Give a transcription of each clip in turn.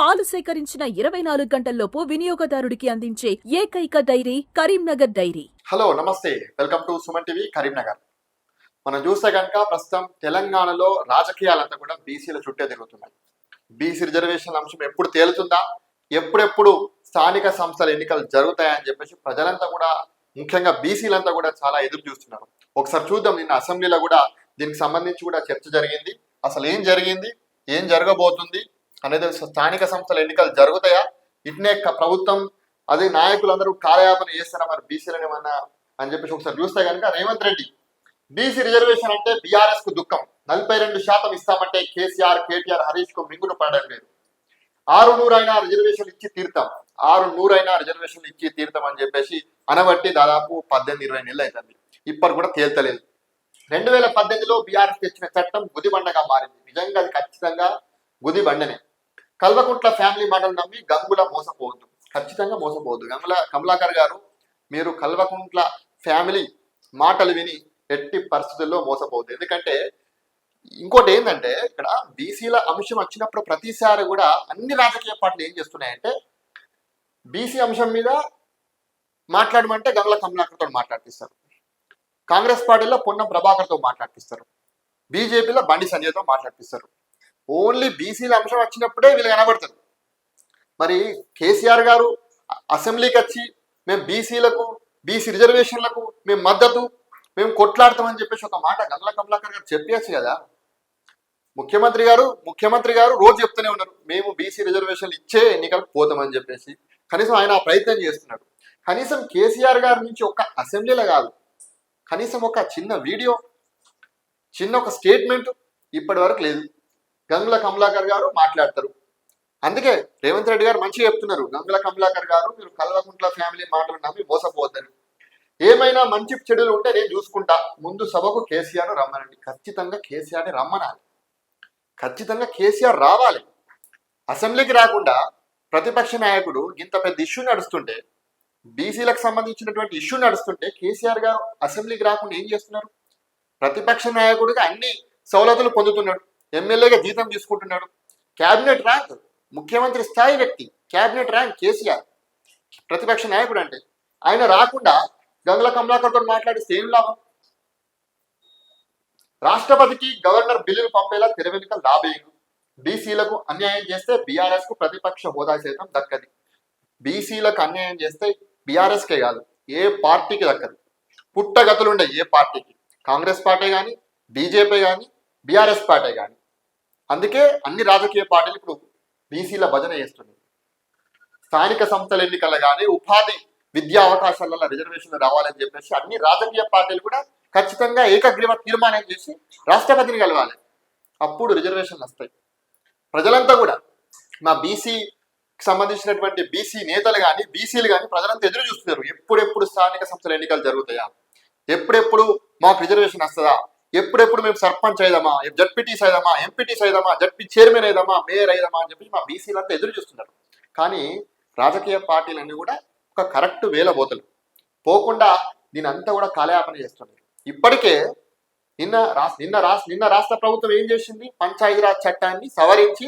పాలు సేకరించిన ఇరవై నాలుగు గంటల్లోపు వినియోగదారుడికి అందించే ఏకైక డైరీ కరీంనగర్ డైరీ. హలో నమస్తే. Welcome to Suman TV Karimnagar. మనం చూస్తే కనుక ప్రస్తుతం తెలంగాణలో రాజకీయాలంతా కూడా బీసీల చుట్టే తిరుగుతున్నాయి. బీసీ రిజర్వేషన్ అంశం ఎప్పుడు తేలుతుందా? ఎప్పుడెప్పుడు స్థానిక సంస్థల ఎన్నికలు జరుగుతాయని చెప్పేసి ప్రజలంతా కూడా ముఖ్యంగా బీసీలంతా కూడా చాలా ఎదురు చూస్తున్నారు. ఒకసారి చూద్దాం నిన్న అసెంబ్లీలో కూడా దీనికి సంబంధించి కూడా చర్చ జరిగింది. అసలు ఏం జరిగింది? ఏం జరగబోతుంది? అనేది స్థానిక సంస్థల ఎన్నికలు జరుగుతాయా? ఇట్నే ప్రభుత్వం అదే నాయకులందరూ కాలయాపన చేస్తారా మరి బీసీలను ఏమన్నా అని చెప్పేసి ఒకసారి చూస్తే కనుక రేవంత్ రెడ్డి బీసీ రిజర్వేషన్ అంటే బీఆర్ఎస్కు దుఃఖం. నలభై రెండు శాతం ఇస్తామంటే కేసీఆర్ కేటీఆర్ హరీష్కు మింగులు పడడం లేదు. ఆరు నూరైనా రిజర్వేషన్ ఇచ్చి తీర్థం ఆరు నూరైనా రిజర్వేషన్ ఇచ్చి తీర్థం అని చెప్పేసి అనబట్టి దాదాపు పద్దెనిమిది ఇరవై నెలలు అవుతుంది ఇప్పటి కూడా తేల్తలేదు. రెండు వేల పద్దెనిమిదిలో బీఆర్ఎస్ తెచ్చిన చట్టం గుదిబండగా మారింది. నిజంగా అది ఖచ్చితంగా గుదిబండనే. కల్వకుంట్ల ఫ్యామిలీ మాటలు నమ్మి గంగుల మోసపోవద్దు. ఖచ్చితంగా మోసపోవద్దు. గంగుల కమలాకర్ గారు మీరు కల్వకుంట్ల ఫ్యామిలీ మాటలు విని ఎట్టి పరిస్థితుల్లో మోసపోవద్దు. ఎందుకంటే ఇంకోటి ఏంటంటే ఇక్కడ బీసీల అంశం వచ్చినప్పుడు ప్రతిసారి కూడా అన్ని రాజకీయ పార్టీలు ఏం చేస్తున్నాయంటే బీసీ అంశం మీద మాట్లాడమంటే గంగుల కమలాకర్తో మాట్లాడిస్తారు కాంగ్రెస్ పార్టీలో పొన్నం ప్రభాకర్తో మాట్లాడిస్తారు బీజేపీలో బండి సంజయ్తో మాట్లాడిస్తారు ఓన్లీ బీసీల అంశం వచ్చినప్పుడే వీళ్ళు కనబడతారు. మరి కేసీఆర్ గారు అసెంబ్లీకి వచ్చి మేము బీసీలకు బీసీ రిజర్వేషన్లకు మేము మద్దతు మేము కొట్లాడతామని చెప్పేసి ఒక మాట గంగల కమలాకర్ గారు చెప్పేసి కదా. ముఖ్యమంత్రి గారు ముఖ్యమంత్రి గారు రోజు చెప్తూనే ఉన్నారు మేము బీసీ రిజర్వేషన్లు ఇచ్చే ఎన్నికలకు పోతామని చెప్పేసి. కనీసం ఆయన ఆ ప్రయత్నం చేస్తున్నాడు. కనీసం కేసీఆర్ గారి నుంచి ఒక అసెంబ్లీలో కాదు కనీసం ఒక చిన్న వీడియో చిన్న ఒక స్టేట్మెంట్ ఇప్పటి వరకు లేదు. గంగుల కమలాకర్ గారు మాట్లాడతారు. అందుకే రేవంత్ రెడ్డి గారు మంచిగా చెప్తున్నారు. గంగుల కమలాకర్ గారు మీరు కల్వకుంట్ల ఫ్యామిలీ మాటలు నమ్మి మోసపోవద్దని. ఏమైనా మంచి చెడులు ఉంటే నేను చూసుకుంటా. ముందు సభకు కేసీఆర్ రమ్మనండి. ఖచ్చితంగా కేసీఆర్ని రమ్మనాలి. ఖచ్చితంగా కేసీఆర్ రావాలి. అసెంబ్లీకి రాకుండా ప్రతిపక్ష నాయకుడు ఇంత పెద్ద ఇష్యూ నడుస్తుంటే బీసీలకు సంబంధించినటువంటి ఇష్యూ నడుస్తుంటే కేసీఆర్ గారు అసెంబ్లీకి రాకుండా ఏం చేస్తున్నారు? ప్రతిపక్ష నాయకుడిగా అన్ని సౌలతులు పొందుతున్నాడు. ఎమ్మెల్యేగా జీతం తీసుకుంటున్నాడు. క్యాబినెట్ ర్యాంక్ ముఖ్యమంత్రి స్థాయి వ్యక్తి. Cabinet rank KCR. ప్రతిపక్ష నాయకుడు అంటే. ఆయన రాకుండా గంగుల కమలాకర్తో మాట్లాడిస్తే ఏం లాభం? రాష్ట్రపతికి గవర్నర్ బిల్లులు పంపేలా తెరవెనుక వెనుక బీసీలకు అన్యాయం చేస్తే బీఆర్ఎస్కు ప్రతిపక్ష హోదా సైతం దక్కది. బీసీలకు అన్యాయం చేస్తే బీఆర్ఎస్ కే కాదు ఏ పార్టీకి దక్కదు. పుట్టగతులుండే ఏ పార్టీకి? కాంగ్రెస్ పార్టీ కానీ బీజేపీ కానీ బీఆర్ఎస్ పార్టీ కానీ అందుకే అన్ని రాజకీయ పార్టీలు ఇప్పుడు బీసీల భజన చేస్తున్నాయి. స్థానిక సంస్థల ఎన్నికల కానీ ఉపాధి విద్యా అవకాశాలలో రిజర్వేషన్లు రావాలని చెప్పేసి అన్ని రాజకీయ పార్టీలు కూడా ఖచ్చితంగా ఏకగ్రీవ తీర్మానం చేసి రాష్ట్రపతిని కలవాలి. అప్పుడు రిజర్వేషన్లు వస్తాయి. ప్రజలంతా కూడా మా బీసీ సంబంధించినటువంటి బీసీ నేతలు కానీ బీసీలు కానీ ప్రజలంతా ఎదురు చూస్తున్నారు. ఎప్పుడెప్పుడు స్థానిక సంస్థల ఎన్నికలు జరుగుతాయా? ఎప్పుడెప్పుడు మాకు రిజర్వేషన్ వస్తుందా? ఎప్పుడెప్పుడు మేము సర్పంచ్ అయిదామా జడ్పీటీస్ అయిదామా ఎంపీటీస్ అయిదామా జడ్పీ చైర్మన్ అయిదామా మేయర్ అయిదామా అని చెప్పి మా బీసీలంతా ఎదురు చూస్తున్నారు. కానీ రాజకీయ పార్టీలన్నీ కూడా ఒక కరెక్ట్ వేల బోతలు పోకుండా దీని అంతా కూడా కాలయాపన చేస్తున్నారు. ఇప్పటికే నిన్న రాష్ట్ర నిన్న రాష్ట్ర నిన్న రాష్ట్ర ప్రభుత్వం ఏం చేసింది? పంచాయతీరాజ్ చట్టాన్ని సవరించి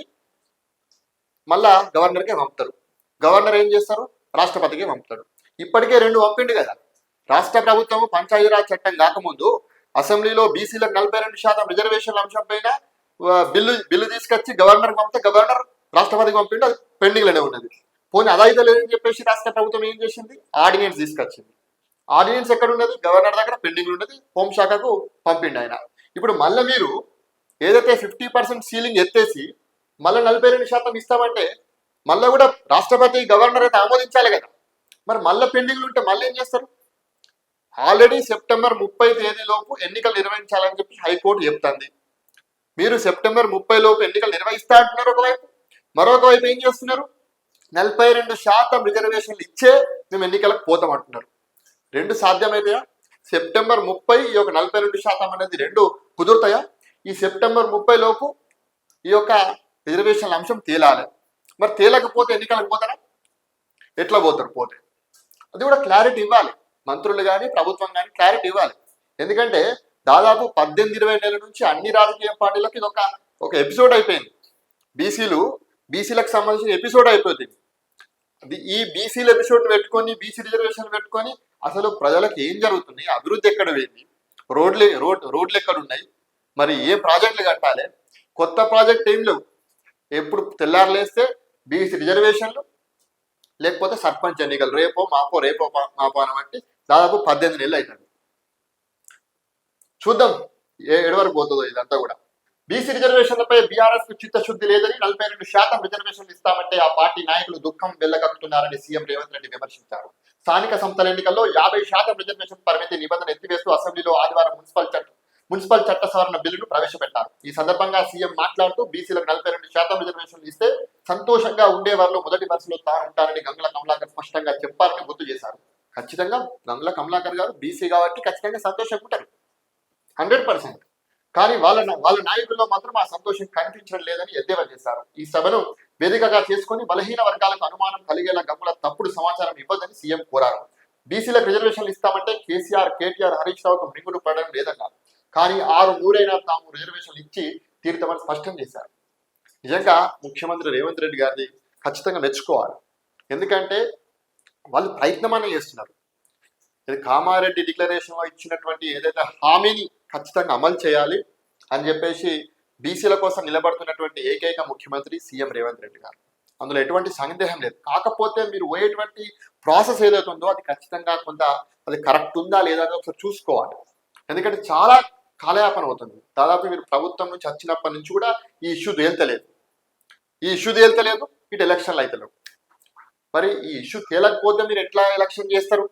మళ్ళా గవర్నర్కే పంపుతారు. గవర్నర్ ఏం చేస్తారు? రాష్ట్రపతికి పంపుతాడు ఇప్పటికే రెండు పంపిండు కదా. రాష్ట్ర ప్రభుత్వం పంచాయతీరాజ్ చట్టం కాకముందు అసెంబ్లీలో బీసీలకు నలభై రెండు శాతం రిజర్వేషన్ల అంశం పైన బిల్లు బిల్లు తీసుకొచ్చి గవర్నర్ పంపితే గవర్నర్ రాష్ట్రపతికి పంపిండు అది పెండింగ్లోనే ఉన్నది. పోనీ అదైతే లేదని చెప్పేసి రాష్ట్ర ప్రభుత్వం ఏం చేసింది? ఆర్డినెన్స్ తీసుకొచ్చింది. ఆర్డినెన్స్ ఎక్కడ ఉన్నది? గవర్నర్ దగ్గర పెండింగ్ ఉన్నది హోంశాఖకు పంపిండు ఆయన. ఇప్పుడు మళ్ళీ మీరు ఏదైతే ఫిఫ్టీ పర్సెంట్ సీలింగ్ ఎత్తేసి మళ్ళీ నలభై రెండు శాతం ఇస్తామంటే మళ్ళీ కూడా రాష్ట్రపతి గవర్నర్ అయితే ఆమోదించాలి కదా. మరి మళ్ళీ పెండింగ్లు ఉంటే మళ్ళీ ఏం చేస్తారు? ఆల్రెడీ సెప్టెంబర్ ముప్పై తేదీలోపు ఎన్నికలు నిర్వహించాలని చెప్పి హైకోర్టు చెప్తుంది. మీరు సెప్టెంబర్ ముప్పై లోపు ఎన్నికలు నిర్వహిస్తా అంటున్నారు ఒకవైపు. మరొక వైపు ఏం చేస్తున్నారు? నలభై రెండు శాతం రిజర్వేషన్లు ఇచ్చే మేము ఎన్నికలకు పోతాం అంటున్నారు. రెండు సాధ్యమైతాయా? సెప్టెంబర్ ముప్పై ఈ యొక్క నలభై రెండు శాతం అనేది రెండు కుదురుతాయా? ఈ సెప్టెంబర్ ముప్పై లోపు ఈ యొక్క రిజర్వేషన్ల అంశం తేలాలి. మరి తేలకపోతే ఎన్నికలకు పోతారా? ఎట్లా పోతారు? పోతే. అది కూడా క్లారిటీ ఇవ్వాలి. మంత్రులు కానీ ప్రభుత్వం కానీ క్లారిటీ ఇవ్వాలి. ఎందుకంటే దాదాపు పద్దెనిమిది ఇరవై నెలల నుంచి అన్ని రాజకీయ పార్టీలకు ఇది ఒక ఒక ఎపిసోడ్ అయిపోయింది బీసీలు బీసీలకు సంబంధించిన ఎపిసోడ్ అయిపోతుంది ఈ బీసీల ఎపిసోడ్ పెట్టుకొని బీసీ రిజర్వేషన్ పెట్టుకొని అసలు ప్రజలకు ఏం జరుగుతుంది అభివృద్ధి ఎక్కడ పోయింది? రోడ్లు రోడ్ రోడ్లు ఎక్కడ ఉన్నాయి? మరి ఏ ప్రాజెక్టులు కట్టాలి? కొత్త ప్రాజెక్ట్ ఏం లేవు. ఎప్పుడు తెల్లారులేస్తే బీసీ రిజర్వేషన్లు లేకపోతే సర్పంచ్ ఎన్నికలు రేపో మాపో రేపో మాపో అని దాదాపు పద్దెనిమిది నెలలు అవుతుంది చూద్దాం ఏ ఏడు పోతుందో ఇదంతా కూడా. బీసీ రిజర్వేషన్లపై బీఆర్ఎస్కు చిత్తశుద్ధి లేదని నలభై రెండు శాతం రిజర్వేషన్లు ఇస్తామంటే ఆ పార్టీ నాయకులు దుఃఖం వెళ్ళగక్కుతున్నారని సీఎం రేవంత్ రెడ్డి విమర్శించారు. స్థానిక సంస్థల ఎన్నికల్లో యాభై శాతం రిజర్వేషన్ పరిమితి నిబంధన ఎత్తివేస్తూ అసెంబ్లీలో ఆదివారం మున్సిపల్ చట్ట మున్సిపల్ చట్ట సవరణ బిల్లును ప్రవేశపెట్టారు. ఈ సందర్భంగా సీఎం మాట్లాడుతూ బీసీలకు నలభై రెండు శాతం రిజర్వేషన్లు ఇస్తే సంతోషంగా ఉండే వారిలో మొదటి వరుసలో తాను ఉంటారని గంగుల కమలాకర్ స్పష్టంగా చెప్పారని గుర్తు చేశారు. ఖచ్చితంగా గంగుల కమలాకర్ గారు బీసీ కాబట్టి ఖచ్చితంగా సంతోషంగా ఉంటారు హండ్రెడ్ పర్సెంట్. కానీ వాళ్ళ వాళ్ళ నాయకుల్లో మాత్రం ఆ సంతోషం కనిపించడం లేదని ఎద్దేవా చేశారు. ఈ సభను వేదికగా చేసుకుని బలహీన వర్గాలకు అనుమానం కలిగేలా గంగుల తప్పుడు సమాచారం ఇవ్వదని సీఎం కోరారు. బీసీలకు రిజర్వేషన్లు ఇస్తామంటే కేసీఆర్ కేటీఆర్ హరీష్ రావుకు మింగుడు పడడం లేదన్నారు. కానీ ఆరు నూరైనా తాము రిజర్వేషన్లు ఇచ్చి తీరుతామని స్పష్టం చేశారు. నిజంగా ముఖ్యమంత్రి రేవంత్ రెడ్డి గారిది ఖచ్చితంగా మెచ్చుకోవాలి. ఎందుకంటే వాళ్ళు ప్రయత్నమనే చేస్తున్నారు. ఇది కామారెడ్డి డిక్లరేషన్లో ఇచ్చినటువంటి ఏదైతే హామీని ఖచ్చితంగా అమలు చేయాలి అని చెప్పేసి బీసీల కోసం నిలబడుతున్నటువంటి ఏకైక ముఖ్యమంత్రి సీఎం రేవంత్ రెడ్డి గారు. అందులో ఎటువంటి సందేహం లేదు. కాకపోతే మీరు పోయేటువంటి ప్రాసెస్ ఏదైతే ఉందో అది ఖచ్చితంగా కొంత అది కరెక్ట్ ఉందా లేదా అని ఒకసారి చూసుకోవాలి. ఎందుకంటే చాలా కాలయాపన అవుతుంది. దాదాపు మీరు ప్రభుత్వం నుంచి వచ్చినప్పటి నుంచి కూడా ఈ ఇష్యూ తేల్తలేదు. ఈ ఇష్యూ తేల్తలేదు ఇటు ఎలక్షన్లు అయితే లేవు మరి ఈ ఇష్యూ తేలకపోతే మీరు ఎట్లా ఎలక్షన్ చేస్తారు?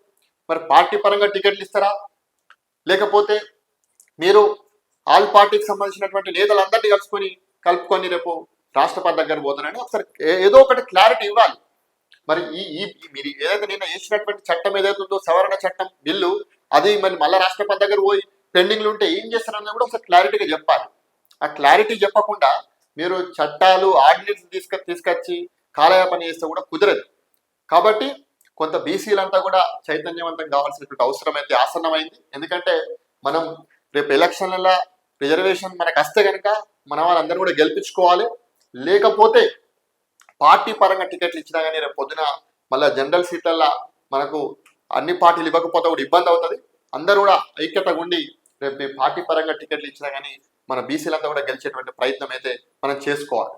మరి పార్టీ పరంగా టికెట్లు ఇస్తారా? లేకపోతే మీరు ఆల్ పార్టీకి సంబంధించినటువంటి నేతలందరినీ కలుసుకొని కలుపుకొని రేపు రాష్ట్రపతి దగ్గర పోతానని ఒకసారి ఏదో ఒకటి క్లారిటీ ఇవ్వాలి. మరి ఈ ఈ ఈ- మీరు ఏదైతే నిన్న వేసినటువంటి చట్టం ఏదైతే ఉందో సవరణ చట్టం బిల్లు అది మరి మళ్ళీ రాష్ట్రపతి దగ్గర పోయి పెండింగ్లు ఉంటే ఏం చేస్తారన్నది కూడా ఒకసారి క్లారిటీగా చెప్పాలి. ఆ క్లారిటీ చెప్పకుండా మీరు చట్టాలు ఆర్డినెన్స్ తీసుక తీసుకొచ్చి కాలయాపన చేస్తే కూడా కుదరదు. కాబట్టి కొంత బీసీలంతా కూడా చైతన్యవంతం కావాల్సినటువంటి అవసరం అయితే ఆసన్నమైంది. ఎందుకంటే మనం రేపు ఎలక్షన్లలో రిజర్వేషన్ మనకు వస్తే కనుక మన వాళ్ళందరూ కూడా గెలిపించుకోవాలి. లేకపోతే పార్టీ పరంగా టికెట్లు ఇచ్చినా కానీ రేపు పొద్దున మళ్ళీ జనరల్ సీట్లల్లో మనకు అన్ని పార్టీలు ఇవ్వకపోతే కూడా ఇబ్బంది అవుతుంది. అందరూ కూడా ఐక్యత ఉండి రేపు మీ పార్టీ పరంగా టికెట్లు ఇచ్చినా కానీ మన బీసీలంతా కూడా గెలిచేటువంటి ప్రయత్నం అయితే మనం చేసుకోవాలి.